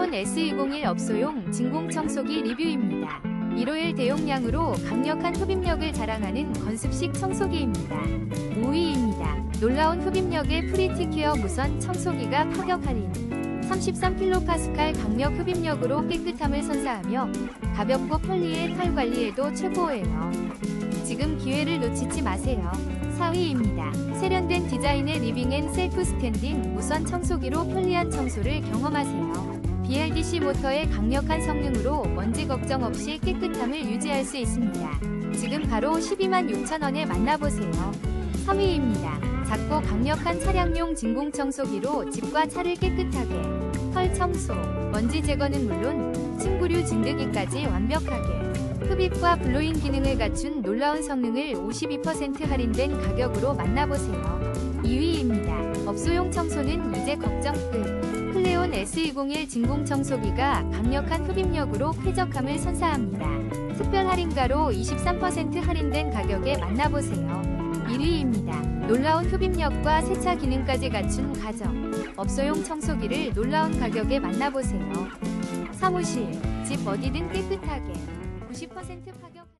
클레온 S201 업소용 진공청소기 리뷰입니다. 1호일 대용량으로 강력한 흡입력을 자랑하는 건습식 청소기입니다. 5위입니다. 놀라운 흡입력의 프리티케어 무선 청소기가 파격 할인. 33kPa 강력 흡입력으로 깨끗함을 선사하며 가볍고 편리해 털 관리에도 최고예요. 지금 기회를 놓치지 마세요. 4위입니다. 세련된 디자인의 리빙 앤 셀프 스탠딩 무선 청소기로 편리한 청소를 경험하세요. BLDC 모터의 강력한 성능으로 먼지 걱정 없이 깨끗함을 유지할 수 있습니다. 지금 바로 12만 6천원에 만나보세요. 3위입니다. 작고 강력한 차량용 진공 청소기로 집과 차를 깨끗하게 털 청소, 먼지 제거는 물론 침구류 진드기까지 완벽하게 흡입과 블로잉 기능을 갖춘 놀라운 성능을 52% 할인된 가격으로 만나보세요. 2위입니다. 업소용 청소는 이제 걱정 끝. 클레온 S201 진공 청소기가 강력한 흡입력으로 쾌적함을 선사합니다. 특별 할인가로 23% 할인된 가격에 만나보세요. 1위입니다. 놀라운 흡입력과 세차 기능까지 갖춘 가정, 업소용 청소기를 놀라운 가격에 만나보세요. 사무실, 집 어디든 깨끗하게 90% 파격